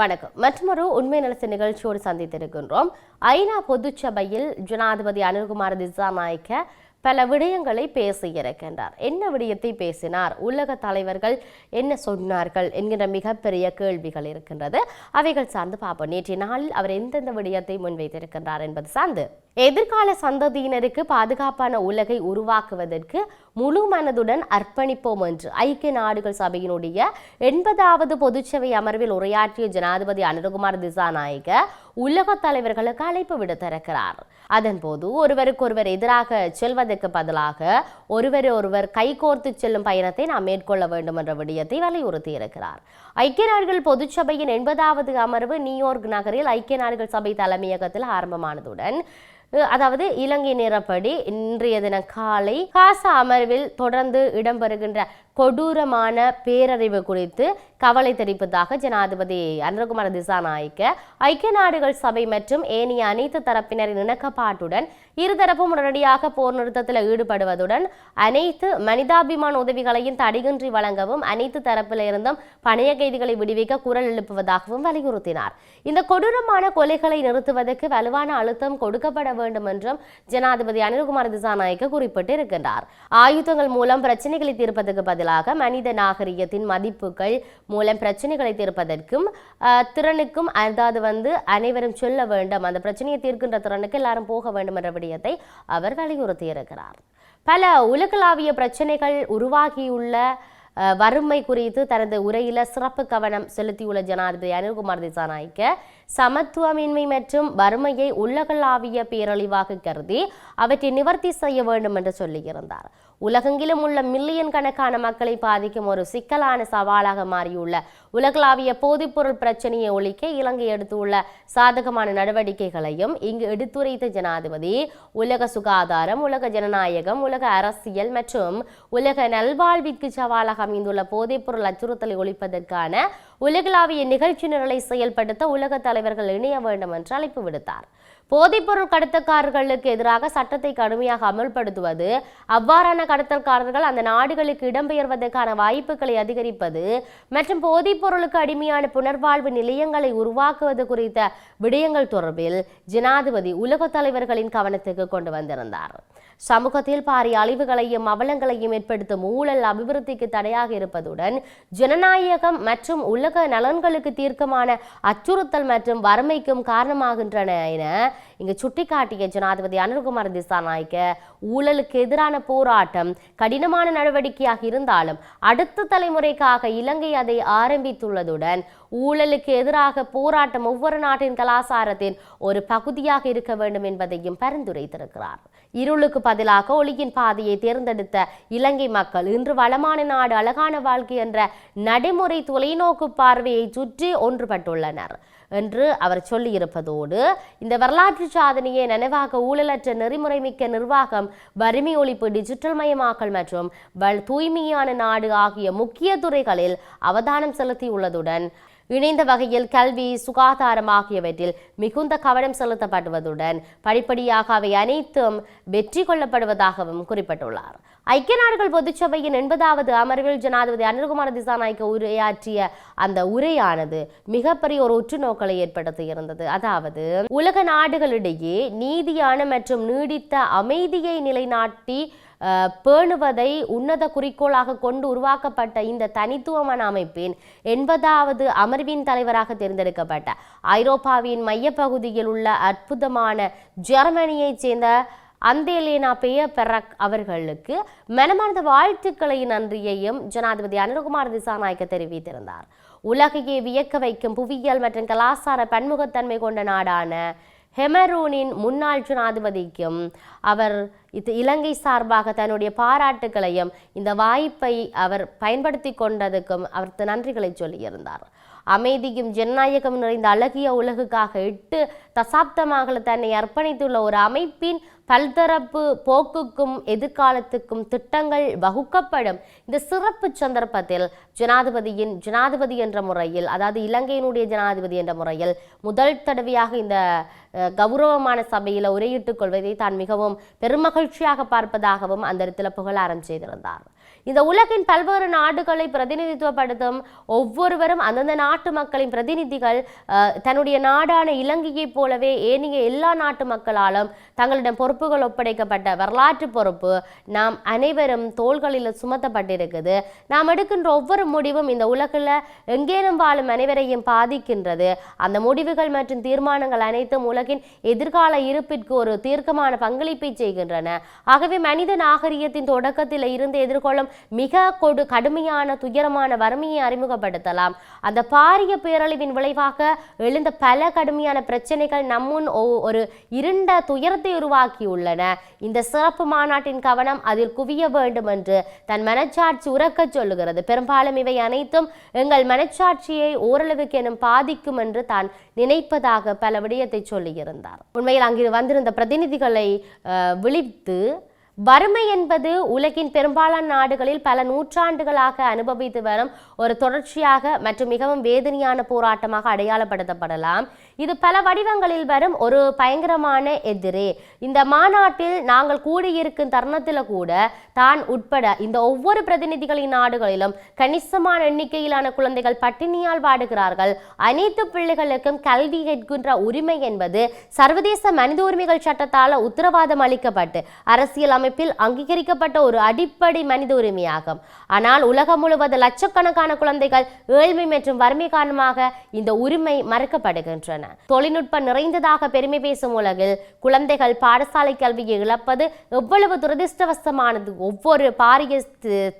வணக்கம். மற்றொரு உண்மை நலச நிகழ்ச்சியோடு சந்தித்திருக்கின்றோம். ஐநா பொதுச்சபையில் ஜனாதிபதி அனுகுமார் திசாநாயக்க பல விடயங்களை பேசியிருக்கின்றார். என்ன விடயத்தை பேசினார்? உலக தலைவர்கள் என்ன சொன்னார்கள்? என்கிற மிகப்பெரிய கேள்விகள் இருக்கின்றது. அவைகள் சார்ந்து பார்ப்போம். நேற்றைய நாளில் அவர் எந்தெந்த விடயத்தை முன்வைத்திருக்கின்றார் என்பது சார்ந்து எதிர்கால சந்ததியினருக்கு பாதுகாப்பான உலகை உருவாக்குவதற்கு முழு மனதுடன் அர்ப்பணிப்போம் என்று ஐக்கிய நாடுகள் சபையினுடைய எண்பதாவது பொதுச்சபை அமர்வில் உரையாற்றிய ஜனாதிபதி அனுரகுமார் திசாநாயக உலக தலைவர்களுக்கு அழைப்பு விடுத்திருக்கிறார். அதன்போது ஒருவருக்கொருவர் எதிராக செல்வதற்கு பதிலாக ஒருவரை ஒருவர் கைகோர்த்து செல்லும் பயணத்தை நாம் மேற்கொள்ள வேண்டும் என்ற விடயத்தை வலியுறுத்தியிருக்கிறார். ஐக்கிய நாடுகள் பொதுச்சபையின் எண்பதாவது அமர்வு நியூயார்க் நகரில் ஐக்கிய நாடுகள் சபை தலைமையகத்தில் ஆரம்பமானதுடன் அதாவது இலங்கை நேரப்படி இன்றைய தினம் காலை காசா அமர்வில் தொடர்ந்து இடம்பெறுகின்ற கொடூரமான பேரறிவு குறித்து கவலை தெரிவிப்பதாக ஜனாதிபதி அனுரகுமார திசாநாயக்க ஐக்கிய நாடுகள் சபை மற்றும் ஏனைய அனைத்து தரப்பினரின் இணக்கப்பாட்டுடன் இருதரப்பும் உடனடியாக போர் நிறுத்தத்தில் ஈடுபடுவதுடன் அனைத்து மனிதாபிமான உதவிகளையும் தடையின்றி வழங்கவும் அனைத்து தரப்பில் இருந்தும் பணைய கைதிகளை விடுவிக்க குரல் எழுப்புவதாகவும் வலியுறுத்தினார். இந்த கொடூரமான கொலைகளை நிறுத்துவதற்கு வலுவான அழுத்தம் கொடுக்கப்பட வேண்டும் என்றும் ஜனாதிபதி அனில்குமார் திசாநாயக்க குறிப்பிட்டு இருக்கின்றார் ஆயுதங்கள் மூலம் பிரச்சனைகளை தீர்ப்பதற்கு பதிலாக மனித நாகரிகத்தின் மதிப்புகள் மூலம் பிரச்சனைகளை தீர்ப்பதற்கும் திறனுக்கும் அதாவது வந்து அனைவரும் சொல்ல வேண்டும். அந்த பிரச்சனையை தீர்க்கின்ற திறனுக்கு எல்லாரும் போக வேண்டும் என்ற விடயத்தை அவர் வலியுறுத்தி இருக்கிறார் பல உலகளாவிய பிரச்சனைகள் உருவாகியுள்ள வறுமை குறித்து தனது உரையில சிறப்பு கவனம் செலுத்தியுள்ள ஜனாதிபதி அனில்குமார் திசாநாயக்க சமத்துவமின்மை மற்றும் வறுமையை உலகளாவிய பேரழிவாக கருதி அவற்றை நிவர்த்தி செய்ய வேண்டும் என்று சொல்லியிருந்தார். உலகெங்கிலும் உள்ள மில்லியன் கணக்கான மக்களை பாதிக்கும் ஒரு சிக்கலான சவாலாக மாறியுள்ள உலகளாவிய போதைப்பொருள் பிரச்சனையை ஒழிக்க இலங்கை எடுத்துள்ள சாதகமான நடவடிக்கைகளையும் இங்கு எடுத்துரைத்த ஜனாதிபதி உலக சுகாதாரம் உலக ஜனநாயகம் உலக அரசியல் மற்றும் உலக நல்வாழ்விற்கு சவாலாக அமைந்துள்ள போதைப்பொருள் அச்சுறுத்தலை ஒழிப்பதற்கான உலகளாவிய நிகழ்ச்சி நிரலை செயல்படுத்த உலக தலைவர்கள் இணைய வேண்டும் என்று அழைப்பு விடுத்தார். போதைப்பொருள் கடத்தல்காரர்களுக்கு எதிராக சட்டத்தை கடுமையாக அமல்படுத்துவது அவ்வாறான கடத்தல்காரர்கள் அந்த நாடுகளுக்கு இடம்பெயர்வதற்கான வாய்ப்புகளை அதிகரிப்பது மற்றும் போதைப்பொருளுக்கு அடிமையான புனர்வாழ்வு நிலையங்களை உருவாக்குவது குறித்த விடயங்கள் தொடர்பில் ஜனாதிபதி உலக தலைவர்களின் கவனத்துக்கு கொண்டு வந்திருந்தார். சமூகத்தில் பாரிய அழிவுகளையும் அவலங்களையும் ஏற்படுத்தும் ஊழல் அபிவிருத்திக்கு தடையாக இருப்பதுடன் ஜனநாயகம் மற்றும் உலக நலன்களுக்கு தீர்க்கமான அச்சுறுத்தல் மற்றும் வறுமைக்கும் காரணமாகின்றன என இங்கு சுட்டிக்காட்டிய ஜனாதிபதி அனுர்குமார் திசாநாயக்க ஊழலுக்கு எதிரான போராட்டம் கடினமான நடவடிக்கையாக இருந்தாலும் அடுத்த தலைமுறைக்காக இலங்கை அதை ஆரம்பித்துள்ளதுடன் ஊழலுக்கு எதிராக போராட்டம் ஒவ்வொரு நாட்டின் கலாச்சாரத்தின் ஒரு பகுதியாக இருக்க வேண்டும் என்பதையும் பரிந்துரைத்திருக்கிறார். இருளுக்கு பதிலாக ஒளியின் பாதையை தேர்ந்தெடுத்த இலங்கை மக்கள் இன்று வளமான நாடு அழகான வாழ்க்கை என்ற நடைமுறை தொலைநோக்கு பார்வையை சுற்றி ஒன்றுபட்டுள்ளனர். என்று அவர் சொல்லியிருப்பதோடு இந்த வரலாற்று சாதனையை நினைவாக ஊழலற்ற நெறிமுறை மிக்க நிர்வாகம் வறுமை ஒழிப்பு டிஜிட்டல் மயமாக்கல் மற்றும் தூய்மையான நாடு ஆகிய முக்கிய துறைகளில் அவதானம் செலுத்தியுள்ளதுடன் இணைந்த வகையில் கல்வி சுகாதாரம் ஆகியவற்றில் மிகுந்த கவனம் செலுத்தப்படுவதுடன் படிப்படியாக அவை அனைத்தும் வெற்றி கொள்ளப்படுவதாகவும் குறிப்பிட்டுள்ளார். ஐக்கிய நாடுகள் பொதுச்சபையின் எண்பதாவது அமர்வில் ஜனாதிபதி அனில்குமார் திசாநாய்க்கு உரையாற்றிய அந்த உரையானது மிகப்பெரிய ஒரு உற்றுநோக்கலை ஏற்படுத்தி இருந்தது அதாவது உலக நாடுகளிடையே நீதியான மற்றும் நீடித்த அமைதியை நிலைநாட்டி பேணுவதை உன்னத குறிக்கோளாக கொண்டு உருவாக்கப்பட்ட இந்த தனித்துவமான அமைப்பின் எண்பதாவது அமர்வின் தலைவராக தேர்ந்தெடுக்கப்பட்ட ஐரோப்பாவின் மையப்பகுதியில் உள்ள அற்புதமான ஜெர்மனியைச் சேர்ந்த அந்தேலேனா பெய பெரக் அவர்களுக்கு மனமார்ந்த வாழ்த்துக்களை நன்றியையும் ஜனாதிபதி அனுகுமார் திசாநாயக்க தெரிவித்திருந்தார். உலகையே வியக்க வைக்கும் புவியியல் மற்றும் கலாச்சார பன்முகத்தன்மை கொண்ட நாடான ஹெமரூனின் முன்னாள் ஜனாதிபதிக்கும் அவர் இது இலங்கை சார்பாக தன்னுடைய பாராட்டுகளையும் இந்த வாய்ப்பை அவர் பயன்படுத்தி கொண்டதுக்கும் அவர் நன்றிகளை சொல்லியிருந்தார். அமைதியும் ஜனநாயகம் நிறைந்த அழகிய உலகுக்காக எட்டு தசாப்தமாக தன்னை அர்ப்பணித்துள்ள ஒரு அமைப்பின் பல்தரப்பு போக்குக்கும் எதிர்காலத்துக்கும் திட்டங்கள் வகுக்கப்படும். இந்த சிறப்பு சந்தர்ப்பத்தில் ஜனாதிபதியின் ஜனாதிபதி என்ற முறையில் அதாவது இலங்கையினுடைய ஜனாதிபதி என்ற முறையில் முதல் தடவையாக இந்த கௌரவமான சபையில் உரையிட்டுக் கொள்வதை தான் மிகவும் பெருமகிழ்ச்சியாக பார்ப்பதாகவும் அந்த இடத்துல புகழாரம் செய்திருந்தார். இந்த உலகின் பல்வேறு நாடுகளை பிரதிநிதித்துவப்படுத்தும் ஒவ்வொருவரும் அந்தந்த நாட்டு மக்களின் பிரதிநிதிகள் தன்னுடைய நாடான இலங்கையைப் போலவே ஏனைய எல்லா நாட்டு மக்களாலும் தங்களிடம் பொறுப்புகள் ஒப்படைக்கப்பட்ட வரலாற்று பொறுப்பு நாம் அனைவரும் தோள்களில் சுமத்தப்பட்டிருக்குது. நாம் எடுக்கின்ற ஒவ்வொரு முடிவும் இந்த உலகில் எங்கேனும் வாழும் அனைவரையும் பாதிக்கின்றது. அந்த முடிவுகள் மற்றும் தீர்மானங்கள் அனைத்தும் உலகின் எதிர்கால இருப்பிற்கு ஒரு தீர்க்கமான பங்களிப்பை செய்கின்றன. ஆகவே மனித நாகரிகத்தின் தொடக்கத்தில் இருந்து எதிர்கொள்ளும் மிக கொடு கடுமையான துயரமான வறுமையை அறிமுகப்படுத்தலாம். அந்த பாரிய பேரழிவின் விளைவாக எழுந்த பல கடுமையான பிரச்சனைகள் நம்முன் ஒரு இருண்ட துயரத்தை உருவாக்கியுள்ளன. இந்த சிறப்பு மாநாட்டின் கவனம் அதில் குவிய வேண்டும் என்று தன் மனச்சாட்சி உறக்கச் சொல்லுகிறது. பெரும்பாலும் இவை அனைத்தும் எங்கள் மனச்சாட்சியை ஓரளவுக்கு எனும் பாதிக்கும் என்று தான் நினைப்பதாக பல விடயத்தை சொல்லியிருந்தார். உண்மையில் அங்கிருந்து வந்திருந்த பிரதிநிதிகளை அஹ், விழித்து வறுமை என்பது உலகின் பெரும்பாலான நாடுகளில் பல நூற்றாண்டுகளாக அனுபவித்து வரும் ஒரு தொடர்ச்சியாக மற்றும் மிகவும் வேதனையான போராட்டமாக அடையாளப்படுத்தப்படலாம். இது பல வடிவங்களில் வரும் ஒரு பயங்கரமான எதிரே. இந்த மாநாட்டில் நாங்கள் கூடியிருக்கும் தருணத்தில் கூட தான் உட்பட இந்த ஒவ்வொரு பிரதிநிதிகளின் நாடுகளிலும் கணிசமான எண்ணிக்கையிலான குழந்தைகள் பட்டினியால் வாடுகிறார்கள். அனைத்து பிள்ளைகளுக்கும் கல்வி கேட்கின்ற உரிமை என்பது சர்வதேச மனித உரிமைகள் சட்டத்தால் உத்தரவாதம் அளிக்கப்பட்டு அரசியல் அமைப்பில் அங்கீகரிக்கப்பட்ட ஒரு அடிப்படை மனித உரிமையாகும். ஆனால் உலகம் முழுவதும் லட்சக்கணக்கான குழந்தைகள் ஏழ்மை மற்றும் வறுமை காரணமாக இந்த உரிமை மறுக்கப்படுகின்றன. தொழில்நுட்பம் நிறைந்ததாக பெருமை பேசும் உலகில் குழந்தைகள் பாடசாலை கல்வியை இழப்பது எவ்வளவு துரதிருஷ்டவசமானது? ஒவ்வொரு பாரிய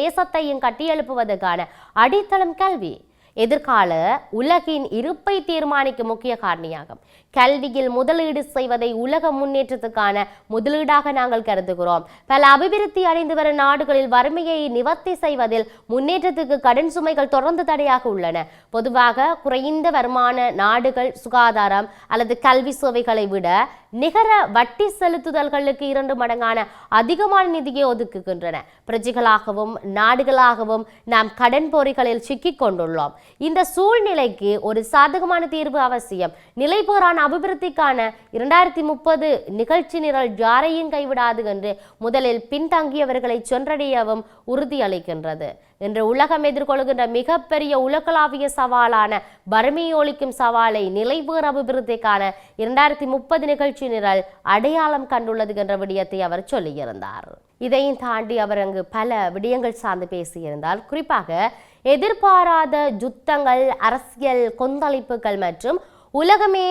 தேசத்தையும் கட்டியெழுப்புவதற்கான அடித்தளம் கல்வி. எதிர்கால உலகின் இருப்பை தீர்மானிக்கும் முக்கிய காரணியாகும். கல்வியில் முதலீடு செய்வதை உலக முன்னேற்றத்துக்கான முதலீடாக நாங்கள் கருதுகிறோம். பல அபிவிருத்தி அடைந்து வரும் நாடுகளில் வறுமையை நிவர்த்தி செய்வதில் முன்னேற்றத்துக்கு கடன் சுமைகள் தொடர்ந்து தடையாக உள்ளன. பொதுவாக குறைந்த வருமான நாடுகள் சுகாதாரம் அல்லது கல்வி சேவைகளை விட நிகர வட்டி செலுத்துதல்களுக்கு இரண்டு மடங்கான அதிகமான நிதியை ஒதுக்குகின்றன. பிரஜைகளாகவும் நாடுகளாகவும் நாம் கடன் பொறிகளில் சிக்கிக் கொண்டுள்ளோம். இந்த சூழ்நிலைக்கு ஒரு சாதகமான தீர்வு அவசியம். நிலைபோரான அபிவிருத்திக்கான இரண்டாயிரத்தி முப்பது நிகழ்ச்சி நிரல் யாரையும் கைவிடாது என்று முதலில் பின்தங்கியவர்களை சென்றடையவும் உறுதியளிக்கின்றது. இன்று உலகம் எதிர்கொள்கின்ற மிகப்பெரிய உலகளாவிய சவாலான வறுமை ஒழிக்கும் சவாலை நிலைவேறு அபிவிருத்திக்கான இரண்டாயிரத்தி முப்பது நிகழ்ச்சி நிரல் அடையாளம் கண்டுள்ளது என்ற விடயத்தை அவர் சொல்லியிருந்தார். இதையும் தாண்டி அவர் அங்கு பல விடயங்கள் சார்ந்து பேசியிருந்தார். குறிப்பாக எதிர்பாராத யுத்தங்கள் அரசியல் கொந்தளிப்புகள் மற்றும் உலகமே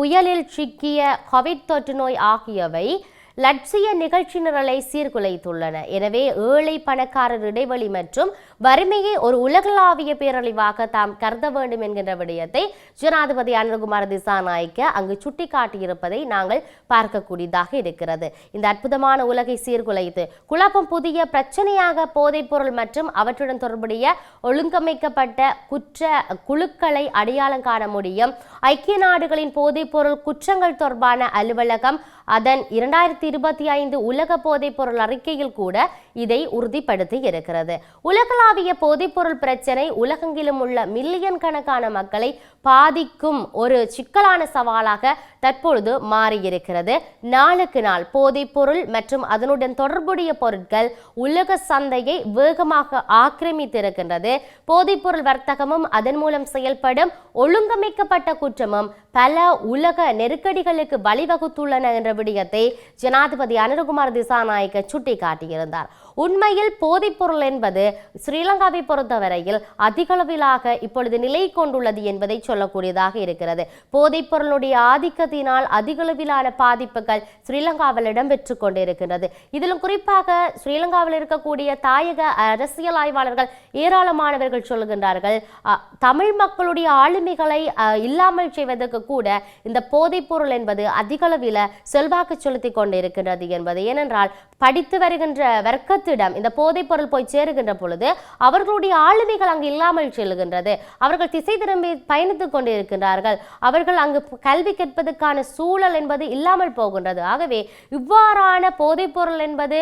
புயலில் சிக்கிய கோவிட் தொற்று நோய் ஆகியவை லட்சிய நிகழ்ச்சி நிரலை சீர்குலைத்துள்ளன. எனவே ஏழை பணக்காரர் இடைவெளி மற்றும் வறுமையை ஒரு உலகளாவிய பேரழிவாக தாம் கருத வேண்டும் என்கின்ற விடயத்தை ஜனாதிபதி அனுகுமார திசாநாயக்க அங்கு சுட்டிக்காட்டியிருப்பதை நாங்கள் பார்க்கக்கூடியதாக இருக்கிறது. இந்த அற்புதமான உலகை சீர்குலைத்து குழப்பம் புதிய பிரச்சனையாக போதைப்பொருள் மற்றும் அவற்றுடன் தொடர்புடைய ஒழுங்கமைக்கப்பட்ட குற்ற குழுக்களை அடையாளம் காண முடியும். ஐக்கிய நாடுகளின் போதைப்பொருள் குற்றங்கள் தொடர்பான அலுவலகம் அதன் இரண்டாயிரத்தி இருபத்தி ஐந்து உலக போதைப்பொருள் அறிக்கையில் கூட இதை உறுதிப்படுத்தி இருக்கிறது. உலகளாவிய போதைப்பொருள் பிரச்சனை உலகெங்கிலும் உள்ள மில்லியன் கணக்கான மக்களை பாதிக்கும் ஒரு சிக்கலான சவாலாக தற்பொழுது மாறியிருக்கிறது. நாளுக்கு நாள் போதைப்பொருள் மற்றும் அதனுடன் தொடர்புடைய பொருட்கள் உலக சந்தையை வேகமாக ஆக்கிரமித்திருக்கின்றது. போதைப்பொருள் வர்த்தகமும் அதன் மூலம் செயல்படும் ஒழுங்கமைக்கப்பட்ட குற்றமும் பல உலக நெருக்கடிகளுக்கு வழிவகுத்துள்ளன என்ற விடயத்தை ஜனா ஜனாதிபதி அனுரகுமார் திசாநாயக்க சுட்டிக்காட்டியிருந்தார். உண்மையில் போதைப்பொருள் என்பது ஸ்ரீலங்காவை பொறுத்தவரையில் அதிகளவிலாக இப்பொழுது நிலை கொண்டுள்ளது என்பதை சொல்லக்கூடியதாக இருக்கிறது. போதைப்பொருளுடைய ஆதிக்கத்தினால் அதிகளவிலான பாதிப்புகள் ஸ்ரீலங்காவில் இடம்பெற்று கொண்டிருக்கின்றது. இதிலும் குறிப்பாக ஸ்ரீலங்காவில் இருக்கக்கூடிய தாயக அரசியல் ஆய்வாளர்கள் ஏராளமானவர்கள் சொல்லுகின்றார்கள் அ, தமிழ் மக்களுடைய ஆளுமைகளை இல்லாமல் செய்வதற்கு கூட இந்த போதைப்பொருள் என்பது அதிகளவில் செல்வாக்கு செலுத்தி கொண்டிருக்கின்றது என்பது. ஏனென்றால் படித்து வருகின்ற வர்க்கத்திடம் இந்த போதைப் பொருள் போய் சேருகின்ற பொழுது அவர்களுடைய ஆளுமைகள் அங்கு இல்லாமல் செல்லுகின்றது அவர்கள் திசை திரும்பி பயணித்துக் கொண்டிருக்கின்றார்கள். அவர்கள் அங்கு கல்வி கேட்பதற்கான சூழல் என்பது இல்லாமல் போகின்றது. ஆகவே இவ்வாறான போதைப் பொருள் என்பது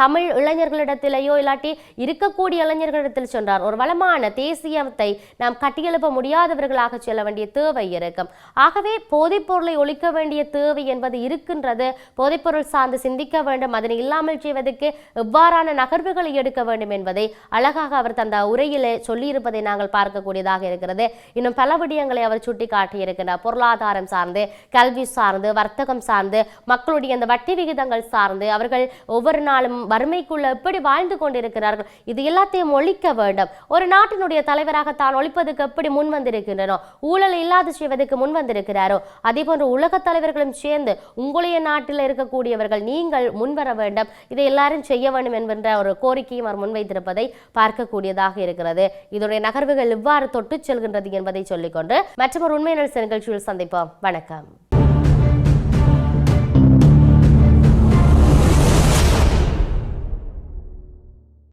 தமிழ் இளைஞர்களிடத்திலேயோ இல்லாட்டி இருக்கக்கூடிய இளைஞர்களிடத்தில் சென்றார் ஒரு வளமான தேசியத்தை நாம் கட்டியெழுப்ப முடியாதவர்களாக செல்ல வேண்டிய தேவை இருக்கும். ஆகவே போதைப் பொருளை ஒழிக்க வேண்டிய தேவை என்பது இருக்கின்றது. போதைப்பொருள் சார்ந்து சிந்திக்க வேண்டும். அதனை இல்லாமல் செய்வதற்கு எவ்வாறான நகர்வுகளை எடுக்க வேண்டும் என்பதை அழகாக அவர் தந்த உரையிலே சொல்லியிருப்பதை நாங்கள் பார்க்கக்கூடியதாக இருக்கிறது. இன்னும் பல விடயங்களை அவர் சுட்டிக்காட்டியிருக்கிறார். பொருளாதாரம் சார்ந்து கல்வி சார்ந்து வர்த்தகம் சார்ந்து மக்களுடைய அந்த வட்டி விகிதங்கள் சார்ந்து அவர்கள் ஒவ்வொரு நாளும் வறுமைக்குள்ள எப்படி வாழ்ந்து கொண்டிருக்கிறார்கள் இது எல்லாத்தையும் ஒழிக்க வேண்டும். ஒரு நாட்டினுடைய தலைவராக தான் ஒழிப்பதற்கு எப்படி முன் வந்திருக்கின்றனோ ஊழல் இல்லாது செய்வதற்கு முன் வந்திருக்கிறாரோ அதே போன்று உலக தலைவர்களும் சேர்ந்து உங்களுடைய நாட்டில் இருக்கக்கூடியவர்கள் நீங்கள் முன் வர வேண்டும். இதை எல்லாரும் செய்ய வேண்டும் என்கின்ற ஒரு கோரிக்கையும் அவர் முன்வைத்திருப்பதை பார்க்கக்கூடியதாக இருக்கிறது. இதனுடைய நகர்வுகள் எவ்வாறு தொட்டு செல்கின்றது என்பதை சொல்லிக்கொண்டு மற்றொரு உண்மை நிகழ்ச்சியில் சந்திப்போம். வணக்கம்.